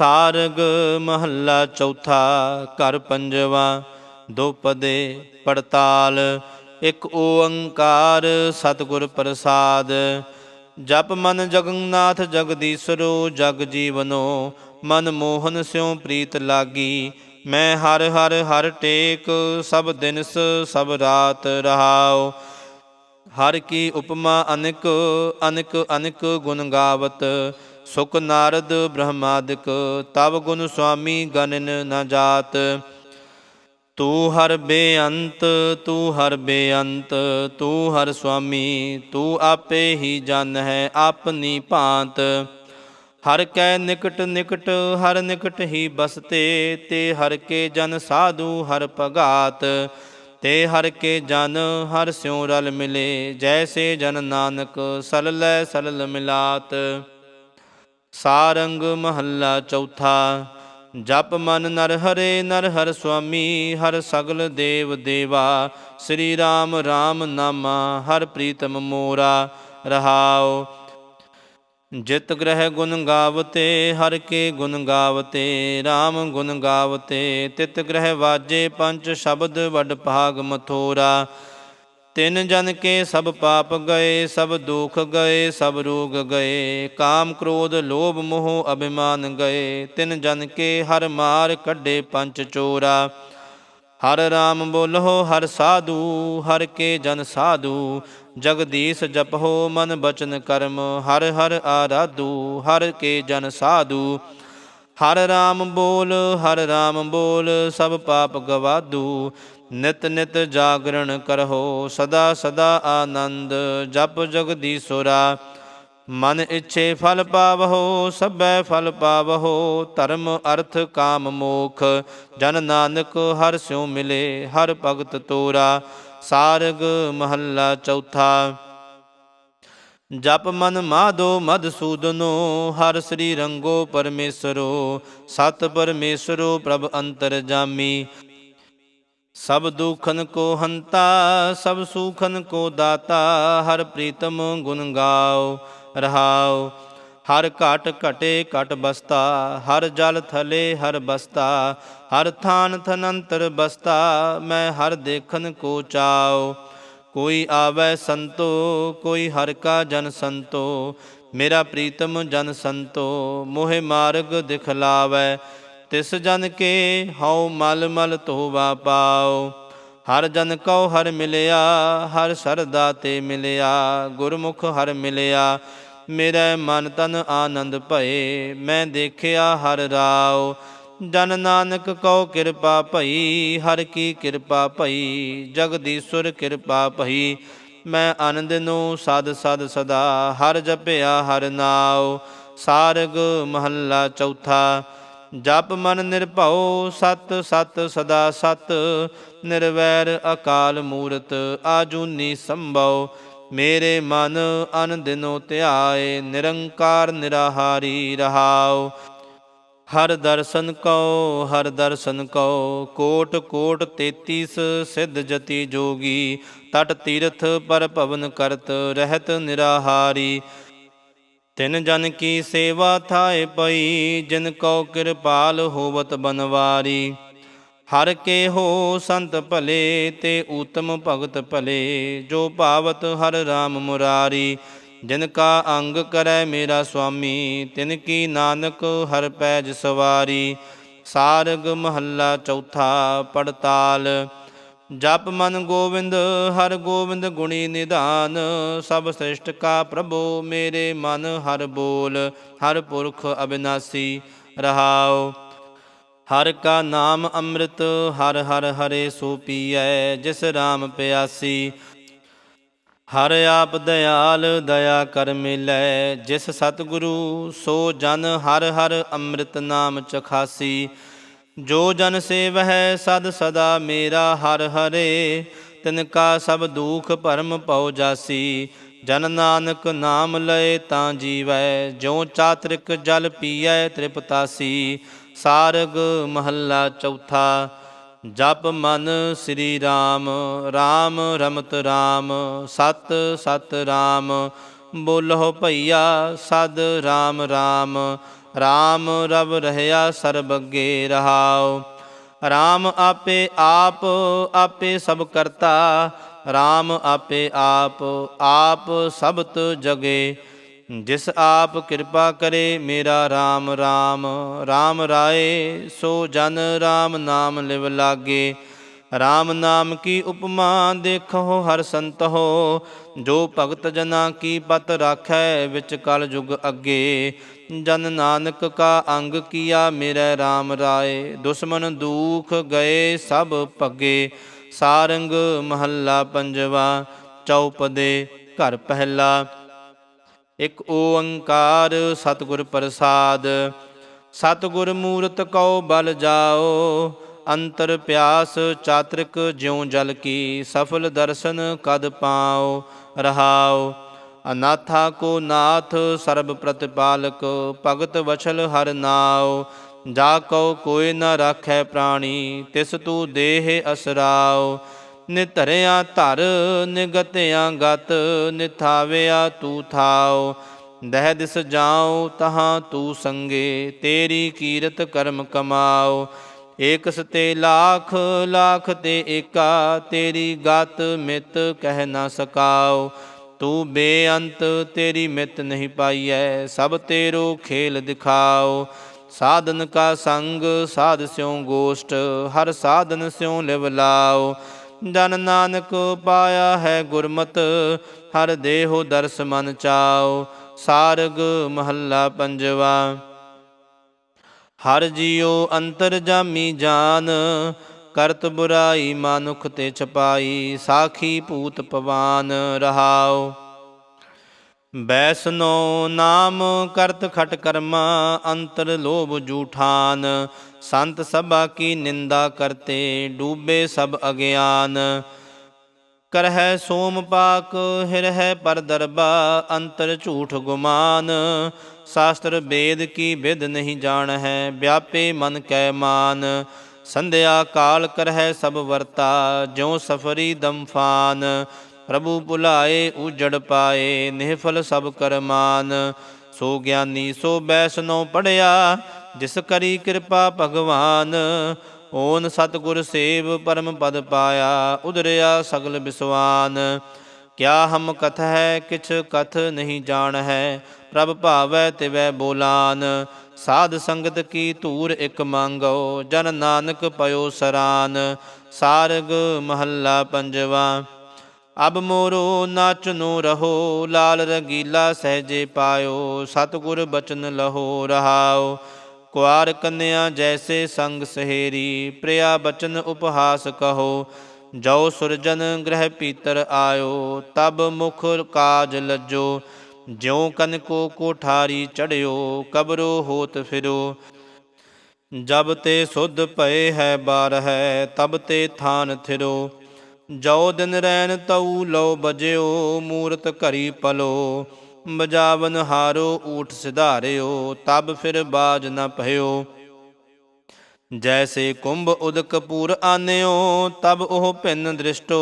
ਸਾਰਗ ਮਹੱਲਾ ਚੌਥਾ, ਘਰ ਪੰਜਵਾ ਦੋਪਦੇ ਪੜਤਾਲ, ਇੱਕ ਓੰਕਾਰ, ਸਤਿਗੁਰ ਪ੍ਰਸਾਦ। ਜਪ ਮਨ ਜਗਨਨਾਥ ਜਗਦੀਸ਼ਰੋ, ਜਗ ਜੀਵਨੋ, ਮਨ ਮੋਹਨ ਸਿਉ ਪ੍ਰੀਤ ਲਾਗੀ। ਮੈਂ ਹਰ ਹਰ ਹਰ ਟੇਕ, ਸਭ ਦਿਨਸ ਸਭ ਰਾਤ ਰਹਾਉ। ਹਰ ਕੀ ਉਪਮਾ ਅਨਕ ਅਨਕ ਅਨਕ ਗੁਣ ਗਾਵਤ। ਸੁਖ ਨਾਰਦ ਬ੍ਰਹਮਾਦਿਕ ਤਬ ਗੁਣ ਸੁਆਮੀ ਗਨਨ ਨ ਜਾਤ। ਤੂੰ ਹਰ ਬੇਅੰਤ, ਤੂੰ ਹਰ ਬੇਅੰਤ, ਤੂੰ ਹਰ ਸੁਆਮੀ, ਤੂੰ ਆਪੇ ਹੀ ਜਨ ਹੈ ਆਪਣੀ ਭਾਂਤ। ਹਰ ਕੈ ਨਿਕਟ ਨਿਕਟ, ਹਰ ਨਿਕਟ ਹੀ ਬਸਤੇ, ਤੇ ਹਰ ਕੇ ਜਨ ਸਾਧੂ ਹਰ ਭਗਾਤ। ਤੇ ਹਰ ਕੇ ਜਨ, ਹਰ ਸਿਉ ਰਲ ਮਿਲੇ, ਜੈਸੇ ਜਨ ਨਾਨਕ, ਸਲਲੈ ਸਲਲ ਮਿਲਾਤ। ਸਾਰੰਗ ਮਹੱਲਾ ਚੌਥਾ, ਜਪ ਮਨ ਨਰ ਹਰੇ ਨਰ ਹਰ ਸੁਆਮੀ, ਹਰ ਸਗਲ ਦੇਵ ਦੇਵਾ, ਸ੍ਰੀ ਰਾਮ ਰਾਮ ਨਾਮਾ, ਹਰ ਪ੍ਰੀਤਮ ਮੋਰਾ, ਰਹਾਉ। ਜਿਤ ਗ੍ਰਹਿ ਗੁਣ ਗਾਵਤੇ, ਹਰ ਕੇ ਗੁਣ ਗਾਵਤੇ RAM ਗੁਣ ਗਾਵਤੇ, ਤਿਤ ਗ੍ਰਹਿ ਵਾਜੇ ਪੰਜ ਸ਼ਬਦ, ਵਡ ਭਾਗ ਮਥੋਰਾ। ਤਿਨ ਜਨ ਕੇ ਸਭ ਪਾਪ ਗਏ, ਸਭ ਦੁਖ ਗਏ, ਸਭ ਰੋਗ ਗਏ। ਕਾਮ ਕ੍ਰੋਧ, ਲੋਭ ਮੋਹ, ਅਭਿਮਾਨ ਗਏ। ਤਿਨ ਜਨ ਕੇ ਹਰ ਮਾਰ ਕੱਢੇ ਪੰਚ ਚੋਰਾ। ਹਰ ਰਾਮ ਬੋਲੋ, ਹਰ ਸਾਧੂ, ਹਰ ਕੇ ਜਨ ਸਾਧੂ। ਜਗਦੀਸ਼ ਜਪੋ ਮਨ ਬਚਨ ਕਰਮ। ਹਰ ਹਰ ਆਰਾਧੂ, ਹਰ ਕੇ ਜਨ ਸਾਧੂ। ਹਰ ਰਾਮ ਬੋਲ, ਹਰ ਰਾਮ ਬੋਲ, ਸਭ ਪਾਪ ਗਵਾਦੂ ਨਿਤ ਨਿਤ ਜਾਗਰਣ ਕਰਹੋ, ਸਦਾ ਸਦਾ ਆਨੰਦ, ਜਪ ਜਗਦੀਸ਼ੁਰਾ ਮਨ ਇੱਛੇ ਫਲ ਪਾਵਹੁ, ਸਭੈ ਫਲ ਪਾਵਹੁ, ਧਰਮ, ਅਰਥ, ਕਾਮ, ਮੋਖ। ਜਨ ਨਾਨਕ ਹਰ ਸਿਉ ਮਿਲੇ, ਹਰ ਭਗਤ ਤੋਰਾ। ਸਾਰਗ ਮਹੱਲਾ ਚੌਥਾ। ਜਪ ਮਨ ਮਾਧੋ ਮਧਸੂਦਨੋ ਹਰ ਸ੍ਰੀ ਰੰਗੋ ਪਰਮੇਸ਼ਰੋ। ਸਤ ਪਰਮੇਸ਼ਰੋ ਪ੍ਰਭ ਅੰਤਰ ਜਾਮੀ। ਸਭ ਦੁਖਨ ਕੋ ਹੰਤਾ, ਸਭ ਸੁਖਨ ਕੋ ਦਾਤਾ, ਹਰ ਪ੍ਰੀਤਮ ਗੁਣ ਗਾਓ ਰਹਾਉ ਹਰ ਘਟ ਘਟੇ ਘਟ ਬਸਤਾ, ਹਰ ਜਲ ਥਲੇ ਹਰ ਬਸਤਾ, ਹਰ ਥਾਨ ਥਨੰਤਰ ਬਸਤਾ, ਮੈਂ ਹਰ ਦੇਖਨ ਕੋ ਚਾਓ। ਕੋਈ ਆਵੈ ਸੰਤੋ, ਕੋਈ ਹਰ ਕਾ ਜਨ ਸੰਤੋ, ਮੇਰਾ ਪ੍ਰੀਤਮ ਜਨ ਸੰਤੋ, ਮੋਹਿ ਮਾਰਗ ਦਿਖਲਾਵੈ। ਤਿਸ ਜਨ ਕੇ ਹਉ ਮਲ ਮਲ ਧੋਵਾ ਪਾਉ ਹਰ ਜਨ ਕਉ ਹਰ ਮਿਲਿਆ, ਹਰ ਸਰਦਾ ਤੇ ਮਿਲਿਆ, ਗੁਰਮੁਖ ਹਰ ਮਿਲਿਆ। ਮੇਰੇ ਮਨ ਤਨ ਆਨੰਦ ਭਏ, ਮੈਂ ਦੇਖਿਆ ਹਰ ਰਾਉ ਜਨ ਨਾਨਕ ਕਉ ਕਿਰਪਾ ਭਈ, ਹਰ ਕੀ ਕਿਰਪਾ ਭਈ ਜਗਦੀਸ਼ਵਰ ਕਿਰਪਾ ਭਈ। ਮੈਂ ਆਨੰਦ ਨੂੰ ਸਦ ਸਦ ਸਦਾ, ਹਰ ਜਪਿਆ ਹਰ ਨਾਉ। ਸਾਰਗ ਮਹੱਲਾ ਚੌਥਾ ਜਪ ਮਨ ਨਿਰਭਉ ਸਤ ਸਤ ਸਦਾ ਸਤ, ਨਿਰਵੈਰ ਅਕਾਲ ਮੂਰਤ ਆਜੂਨੀ ਸੰਭਉ। ਮੇਰੇ ਮਨ ਅਨ ਦਿਨੋ ਧਿਆਏ, ਨਿਰੰਕਾਰ ਨਿਰਾਹਾਰੀ ਰਹਾਉ। ਹਰ ਦਰਸ਼ਨ ਕਉ, ਹਰ ਦਰਸ਼ਨ ਕਉ, ਕੋਟ ਕੋਟ 33 ਸਿੱਧ ਜਤੀ ਜੋਗੀ। ਤਟ ਤੀਰਥ ਪਰ ਭਵਨ ਕਰਤ, ਰਹਿਤ ਨਿਰਾਹਾਰੀ। ਤਿਨ ਜਨ ਕੀ ਸੇਵਾ ਥਾਏ ਪਈ, ਜਿਨ ਕਉ ਕਿਰਪਾਲ ਹੋਵਤ ਬਨਵਾਰੀ। ਹਰ ਕੇ ਹੋ ਸੰਤ ਭਲੇ, ਤੇ ਊਤਮ ਭਗਤ ਭਲੇ, ਜੋ ਭਾਵਤ ਹਰ RAM ਮੁਰਾਰੀ। ਜਿਨ ਕਾ ਅੰਗ ਕਰੈ ਮੇਰਾ ਸੁਆਮੀ ਤਿਨ ਕੀ ਨਾਨਕ ਹਰ ਪੈਜ ਸਵਾਰੀ। ਸਾਰਗ ਮਹੱਲਾ ਚੌਥਾ ਪੜਤਾਲ। ਜਪ ਮਨ ਗੋਵਿੰਦ, ਹਰ ਗੋਵਿੰਦ ਗੁਣੀ ਨਿਧਾਨ। ਸਭ ਸ੍ਰਿਸ਼ਟ ਕਾ ਪ੍ਰਭੂ, ਮੇਰੇ ਮਨ ਹਰ ਬੋਲ, ਹਰ ਪੁਰਖ ਅਬਿਨਾਸੀ ਰਹਾਉ। ਹਰ ਕਾ ਨਾਮ ਅੰਮ੍ਰਿਤ, ਹਰ ਹਰ ਹਰੇ ਸੋ ਪੀਐ, ਜਿਸ RAM ਪਿਆਸੀ। ਹਰ ਆਪ ਦਇਆਲ, ਦਇਆ ਕਰ ਮਿਲੈ, ਜਿਸ ਸਤਿਗੁਰੂ, ਸੋ ਜਨ ਹਰ ਹਰ ਅੰਮ੍ਰਿਤ ਨਾਮ ਚਖਾਸੀ। ਜੋ ਜਨ ਸੇਵਹਿ ਸਦ ਸਦਾ ਮੇਰਾ ਹਰ ਹਰੇ, ਤਿਨ ਕਾ ਸਭ ਦੁਖ ਭਰਮ ਪਉ ਜਾਸੀ। ਜਨ ਨਾਨਕ ਨਾਮ ਲਏ ਤਾਂ ਜੀਵੈ, ਜਿਉ ਚਾਤ੍ਰਿਕ ਜਲ ਪੀਐ ਤ੍ਰਿਪਤਾਸੀ। ਸਾਰਗ ਮਹੱਲਾ ਚੌਥਾ, ਜਪ ਮਨ ਸ੍ਰੀ RAM RAM ਰਮਤ RAM ਸਤ ਸਤ RAM ਬੋਲਹੁ ਭਈਆ ਸਦ RAM RAM RAM ਰਬ ਰਹਿਆ ਸਰਬ ਅੱਗੇ ਰਹਾਉ। RAM ਆਪੇ ਆਪ, ਆਪੇ ਸਭ ਕਰਤਾ। RAM ਆਪੇ ਆਪ ਆਪ ਸਬਤ ਜਗੇ। ਜਿਸ ਆਪ ਕਿਰਪਾ ਕਰੇ ਮੇਰਾ RAM RAM RAM ਰਾਏ ਸੋ ਜਨ RAM ਨਾਮ ਲਿਵ ਲਾਗੇ। RAM ਨਾਮ ਕੀ ਉਪਮਾ ਦੇਖੋ ਹਰ ਸੰਤ ਹੋ ਜੋ ਭਗਤ ਜਨਾ ਕੀ ਪਤ ਰਾਖੈ ਵਿੱਚ ਕਲ ਯੁਗ ਅੱਗੇ। ਜਨ ਨਾਨਕ ਕਾ ਅੰਗ ਕੀਆ ਮੇਰੇ RAM ਰਾਏ, ਦੁਸ਼ਮਨ ਦੂਖ ਗਏ ਸਭ ਭੱਗੇ। ਸਾਰੰਗ ਮਹੱਲਾ ਪੰਜਵਾ ਚੌਪਦੇ ਘਰ ਪਹਿਲਾ। ਇਕ ਓੰਕਾਰ ਸਤਿਗੁਰ ਪ੍ਰਸਾਦ, ਸਤਿਗੁਰ ਮੂਰਤ ਕਉ ਬਲ ਜਾਓ ਅੰਤਰ ਪਿਆਸ ਚਾਤ੍ਰਿਕ ਜਿਉ ਜਲ ਕੀ, ਸਫਲ ਦਰਸ਼ਨ ਕਦ ਪਾਓ, ਰਹਾਓ। ਅਨਾਥਾ ਕੋ ਨਾਥ ਸਰਬ ਪ੍ਰਤਿਪਾਲਕ, ਭਗਤ ਵਛਲ ਹਰ ਨਾਉ ਜਾ ਕਉ ਕੋਈ ਨ ਰਾਖੈ ਪ੍ਰਾਣੀ, ਤਿਸ ਤੂ ਦੇਹ ਅਸਰਾਉ ਨਿਧਰਿਆ ਧਰ, ਨਿਗਤਿਆ ਗਤ, ਨਿਥਾਵਿਆ ਤੂ ਥਾਉ ਦਹਿ ਦਿਸ ਜਾਉ, ਤਹਾਂ ਤੂ ਸੰਗੇ, ਤੇਰੀ ਕੀਰਤ ਕਰਮ ਕਮਾਉ ਏਕ ਸਤੇ ਲੱਖ ਲੱਖ ਤੇ ਏਕਾ, ਤੇਰੀ ਗਤ ਮਿਤ ਕਹਿ ਨਾ ਸਕਾਓ। ਤੂੰ ਬੇਅੰਤ, ਤੇਰੀ ਮਿਤ ਨਹੀਂ ਪਾਈਐ, ਸਭ ਤੇਰੋ ਖੇਲ ਦਿਖਾਓ। ਸਾਧਨ ਕਾ ਸੰਗ, ਸਾਧ ਸਿਉ ਗੋਸ਼ਟ, ਹਰ ਸਾਧਨ ਸਿਉ ਲਿਵ ਲਾਓ। ਜਨ ਨਾਨਕ ਪਾਇਆ ਹੈ ਗੁਰਮਤ, ਹਰ ਦੇਹੋ ਦਰਸ ਮਨ ਚਾਓ। ਸਾਰਗ ਮਹੱਲਾ ਪੰਜਵਾ। ਹਰ ਜੀਉ ਅੰਤਰ ਜਾਮੀ ਜਾਨ, ਕਰਤ ਬੁਰਾਈ ਮਾਨੁਖ ਤੇ ਛਪਾਈ, ਸਾਖੀ ਭੂਤ ਪਵਾਨ ਰਹਾਉ। ਬੈਸਨੋ ਨਾਮ ਕਰਤ ਖਟ ਕਰਮਾ, ਅੰਤਰ ਲੋਭ ਜੂਠਾਨ, ਸੰਤ ਸਭਾ ਕੀ ਨਿੰਦਾ ਕਰਤੇ, ਡੂਬੇ ਸਭ ਅਗਿਆਨ। ਕਰਹਿ ਸੋਮ ਪਾਕ, ਹਿਰਹਿ ਪਰ ਦਰਬਾ, ਅੰਤਰ ਝੂਠ ਗੁਮਾਨ। ਸ਼ਾਸਤਰ ਵੇਦ ਕੀ ਵਿਦ ਨਹੀਂ ਜਾਣ ਹੈ ਵਿਆਪੇ ਮਨ ਕੈ ਮਾਨ। ਸੰਧਿਆ ਕਾਲ ਕਰਹਿ ਸਭ ਵਰਤਾ, ਜਿਉ ਸਫਰੀ ਦਮਫਾਨ ਪ੍ਰਭੂ ਭੁਲਾਏ, ਉਜੜ ਪਾਏ, ਨਿਹਫਲ ਸਭ ਕਰਮਾਨ ਸੋ ਗਿਆਨੀ, ਸੋ ਬੈਸਨੋ ਪੜਿਆ ਜਿਸ ਕਰੀ ਕਿਰਪਾ ਭਗਵਾਨ। ਓਨ ਸਤਗੁਰ ਸੇਵ ਪਰਮ ਪਦ ਪਾਇਆ ਉਦਰਿਆ ਸਗਲ ਬਿਸਵਾਨ। ਕਿਆ ਹਮ ਕਥ ਹੈ ਕਿਛ ਕਥ ਨਹੀਂ ਜਾਣ ਹੈ ਪ੍ਰਭ ਭਾਵੈ ਤਿਵੈ ਬੋਲਾਨ। ਸਾਧ ਸੰਗਤ ਕੀ ਧੂਰ ਇਕ ਮੰਗੋ, ਜਨ ਨਾਨਕ ਪਇਓ ਸਰਾਨ। ਸਾਰਗ ਮਹੱਲਾ ਪੰਜਵਾ। ਅਬ ਮੋਰੋ ਨਾਚਨੋ ਰਹੋ, ਲਾਲ ਰਗੀਲਾ ਸਹਜੇ ਪਾਇਓ, ਸਤਗੁਰ ਬਚਨ ਲਹੋ ਰਹਾਓ। ਕੁਆਰ ਕੰਨਿਆ ਜੈਸੇ ਸੰਗ ਸਹੇਰੀ, ਪ੍ਰਿਆ ਬਚਨ ਉਪਹਾਸ ਕਹੋ, ਜੋ ਸੁਰਜਨ ਗ੍ਰਹਿ ਪੀਤਰ ਆਇਓ, ਤਬ ਮੁਖ ਕਾਜ ਲੱਜੋ, ਜਿਉ ਕਨ ਕੋ ਕੋਠਾਰੀ ਚੜਿਓ, ਕਬਰੋ ਹੋਤ ਫਿਰੋ। ਜਬ ਤੇ ਸੁਧ ਭਏ ਹੈ ਬਾਰ ਹੈ, ਤਬ ਤੇ ਥਾਨ ਥਿਰੋ। ਜੋ ਦਿਨ ਰੈਨ ਤਉ ਲੋ ਬਜਿਓ, ਮੂਰਤ ਘਰੀ ਪਲੋ। ਬਜਾਵਨ ਹਾਰੋ ਊਠ ਸਿਧਾਰਿਓ, ਤਬ ਫਿਰ ਬਾਜ ਨ ਭਇਓ। ਜੈਸੇ ਕੁੰਭ ਉਦਕਪੂਰ ਆਨਿਓ, ਤਬ ਉਹ ਭਿੰਨ ਦ੍ਰਿਸ਼ਟੋ।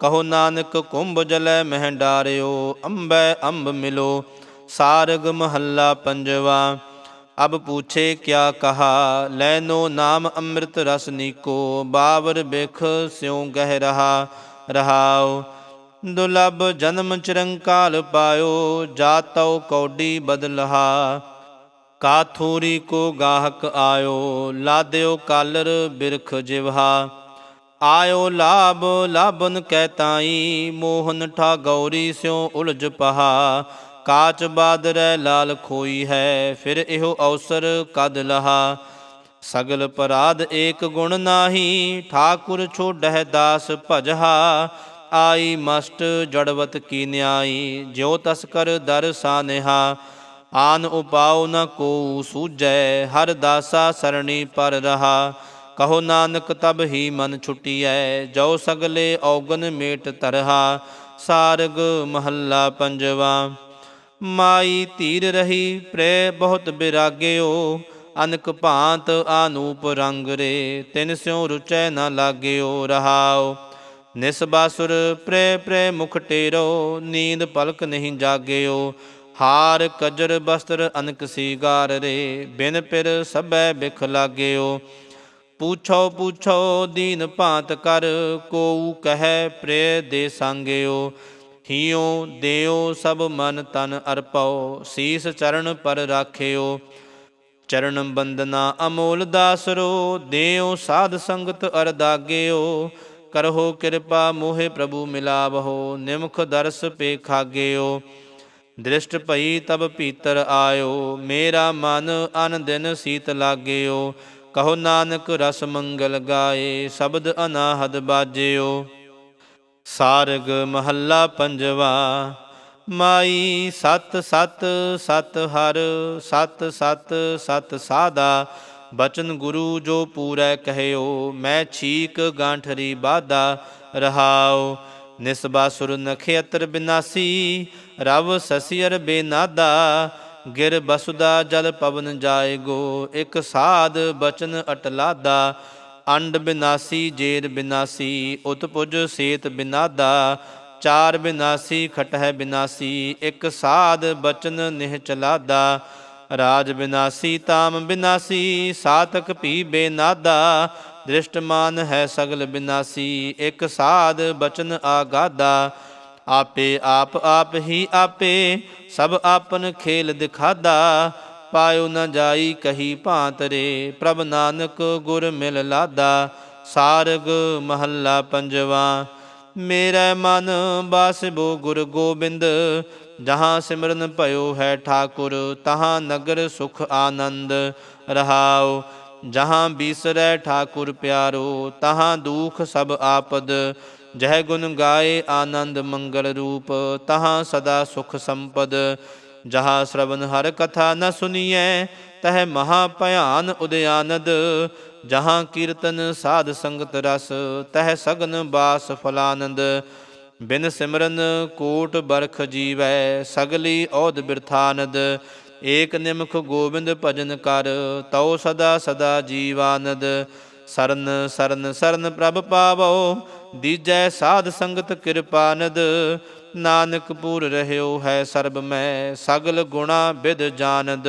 ਕਹੋ ਨਾਨਕ, ਕੁੰਭ ਜਲੈ ਮਹਿ ਡਾਰਿਓ, ਅੰਬੈ ਅੰਬ ਮਿਲੋ, ਸਾਰਗ ਮਹੱਲਾ ਪੰਜਵਾ। ਅਬ ਪੂਛੇ ਕਿਆ ਕਹਾ, ਲੈਨੋ ਨਾਮ ਅੰਮ੍ਰਿਤ ਰਸ ਨੀਕੋ, ਬਾਵਰ ਬਿਖ ਸਿਉ ਗਹਿ ਰਹਾ, ਰਹਾਉ। ਦੁਲਬ ਜਨਮ ਚਿਰੰਕਾਲ ਪਾਇਓ ਜਾਤਉ ਕੌਡੀ ਬਦਲਹਾ। ਕਾਥੂਰੀ ਕੋ ਗਾਹਕ ਆਇਓ, ਲਾਦਿਓ ਕਾਲਰ ਬਿਰਖ ਜਿਵਹਾ। ਆਇਓ ਲਾਭ, ਲਾਭਨ ਕਹਿ ਤਾਈ, ਮੋਹਨ ਠਾ ਗੌਰੀ ਸਿਉ ਉਲਝ ਪਹਾ। ਕਾਚ ਬਾਦਰੈ ਲਾਲ ਖੋਈ ਹੈ, ਫਿਰ ਇਹੋ ਅਵਸਰ ਕਦ ਲਹਾ। ਸਗਲ ਪਰਾਧ ਏਕ ਗੁਣ ਨਾਹੀ, ਠਾਕੁਰ ਛੋੜਹਿ ਦਾਸ ਭਜਹਾ। ਆਈ ਮਸਟ ਜੜਵਤ ਕੀ ਨਿਆਈ, ਜਿਉ ਤਸਕਰ ਦਰ ਸਾਨਿਹਾ, ਆਨ ਉਪਾਉ ਨ ਕੋ ਸੂਜੈ ਹਰ ਦਾਸਾ ਸਰਣੀ ਪਰ ਰਹਾ। ਕਹੋ ਨਾਨਕ ਤਬ ਹੀ ਮਨ ਛੁਟੀਐ, ਜੋ ਸਗਲੇ ਔਗਨ ਮੇਟ ਤਰਹਾ। ਸਾਰਗ ਮਹੱਲਾ ਪੰਜਵਾ, ਮਾਈ ਧੀਰ ਰਹੀ ਪ੍ਰੇ ਬਹੁਤ ਬਿਰਾਗਿਓ। ਅਨਕ ਭਾਂਤ ਆਨੂਪ ਰੰਗ ਰੇ, ਤਿਨ ਸਿਉ ਰੁਚੈ ਨ ਲਾਗਿਓ ਰਹਾਓ ਨਿਸਬਾਸੁਰ ਪ੍ਰੈ ਪ੍ਰੈ ਮੁਖ ਟੇਰੋ ਨੀਂਦ ਪਲਕ ਨਹੀਂ ਜਾਗਿਓ। ਹਾਰ ਕਜਰ ਬਸਤਰ ਅਨਕ ਸੀਗਾਰ ਰੇ, ਬਿਨ ਪਿਰ ਸਭੈ ਬਿਖ ਲਾਗਿਓ। ਪੂਛੋ ਪੂਛੋ ਦੀਨ ਭਾਂਤ ਕਰ ਕੋਉ ਕਹੈ ਪ੍ਰੇ ਦੇ ਸੰਗਿਓ। ਹਿਉ ਦੇਉ ਸਭ ਮਨ ਤਨ ਅਰਪਉ, ਸੀਸ ਚਰਨ ਪਰ ਰਾਖਿਓ। ਚਰਨ ਬੰਦਨਾ ਅਮੋਲ ਦਾਸਰੋ, ਦੇਉ ਸਾਧ ਸੰਗਤ ਅਰਦਾਗਿਓ ਕਰਹੁ ਕਿਰਪਾ ਮੋਹਿ ਪ੍ਰਭੂ ਮਿਲਾਵਹੋ, ਨਿਮਖ ਦਰਸ ਪੇ ਖਾਗਿਓ ਦ੍ਰਿਸ਼ਟ ਭਈ ਤਬ ਭੀਤਰ ਆਇਓ, ਮੇਰਾ ਮਨ ਅਨ ਦਿਨ ਸੀਤ ਲਾਗਿਓ। ਕਹੋ ਨਾਨਕ ਰਸ ਮੰਗਲ ਗਾਏ, ਸ਼ਬਦ ਅਨਾਹਦ ਬਾਜਿਓ। ਸਾਰਗ ਮਹੱਲਾ ਪੰਜਵਾ, ਮਾਈ ਸਤ ਸਤ ਸਤ ਹਰ, ਸਤ ਸਤ ਸਤ ਸਾਦਾ ਬਚਨ ਗੁਰੂ ਜੋ ਪੂਰੈ ਕਹਿਓ, ਮੈਂ ਛੀਕ ਗਾਂਠਰੀ ਬਾਦਾ ਰਹਾਉ ਨਿਸਬਾਸੁਰ ਨਖੇਤਰ ਬਿਨਾਸੀ, ਰਵ ਸਸੀਰ ਬੇਨਾਦਾ। ਗਿਰ ਬਸੁਦਾ ਜਲ ਪਵਨ ਜਾਏਗੋ ਇਕ ਸਾਧ ਬਚਨ ਅਟਲਾਦਾ। ਅੰਡ ਬਿਨਾਸੀ, ਜੇਰ ਬਿਨਾਸੀ, ਉਤਪੁਜ ਸੇਤ ਬਿਨਾਦਾ। ਚਾਰ ਬਿਨਾਸੀ, ਖਟਹਿ ਬਿਨਾਸੀ, ਇਕ ਸਾਧ ਬਚਨ ਨਿਹ ਚਲਾਦਾ ਰਾਜ ਬਿਨਾਸੀ ਤਾਮ ਬਿਨਾਸੀ, ਸਾਤਕ ਭੀ ਬੇਨਾਦਾ, ਦ੍ਰਿਸ਼ਟਮਾਨ ਹੈ ਸਗਲ ਬਿਨਾਸੀ, ਇਕ ਸਾਧ ਬਚਨ ਆਗਾਦਾ। ਆਪੇ ਆਪ ਆਪ ਹੀ ਆਪੇ, ਸਭ ਆਪਨ ਖੇਲ ਦਿਖਾਦਾ। ਪਾਇਓ ਨ ਜਾਈ ਕਹੀ ਭਾਂਤਰੇ, ਪ੍ਰਭ ਨਾਨਕ ਗੁਰ ਮਿਲ ਲਾਦਾ। ਸਾਰਗ ਮਹੱਲਾ ਪੰਜਵਾ, ਮੇਰਾ ਮਨ ਬਾਸਿਬੋ ਗੁਰ ਗੋਬਿੰਦ ਜਹਾਂ ਸਿਮਰਨ ਭਇਓ ਹੈ ਠਾਕੁਰ, ਤਹਾਂ ਨਗਰ ਸੁਖ ਆਨੰਦ ਰਹਾਉ। ਜਹਾਂ ਬੀਸਰੈ ਠਾਕੁਰ ਪਿਆਰੋ, ਤਹਾਂ ਦੁਖ ਸਭ ਆਪਦ। ਜਹ ਗੁਣ ਗਾਏ ਆਨੰਦ ਮੰਗਲ ਰੂਪ, ਤਹਾਂ ਸਦਾ ਸੁਖ ਸੰਪਦ। ਜਹਾਂ ਸ਼ਰਵਨ ਹਰ ਕਥਾ ਨ ਸੁਨੀਐ, ਤਹ ਮਹਾ ਭਿਆਨ ਉਦਿਆਨਦ ਜਹਾਂ ਕੀਰਤਨ ਸਾਧ ਸੰਗਤ ਰਸ, ਤਹ ਸਗਨ ਬਾਸ ਫਲਾਨੰਦ। ਬਿਨ ਸਿਮਰਨ ਕੋਟ ਬਰਖ ਜੀਵੈ, ਸਗਲੀ ਔਦ ਬਿਰਥਾਨਦ, ਏਕ ਨਿਮਖ ਗੋਬਿੰਦ ਭਜਨ ਕਰ, ਤਉ ਸਦਾ ਸਦਾ ਜੀਵਾਨਦ। ਸਰਨ ਸਰਨ ਸਰਨ ਪ੍ਰਭ ਪਾਵੋ, ਦੀਜੈ ਸਾਧ ਸੰਗਤ ਕਿਰਪਾਨਦ। ਨਾਨਕ ਪੂਰ ਰਹਿਓ ਹੈ ਸਰਬ ਮੈਂ, ਸਗਲ ਗੁਣਾ ਬਿਦ ਜਾਣਦ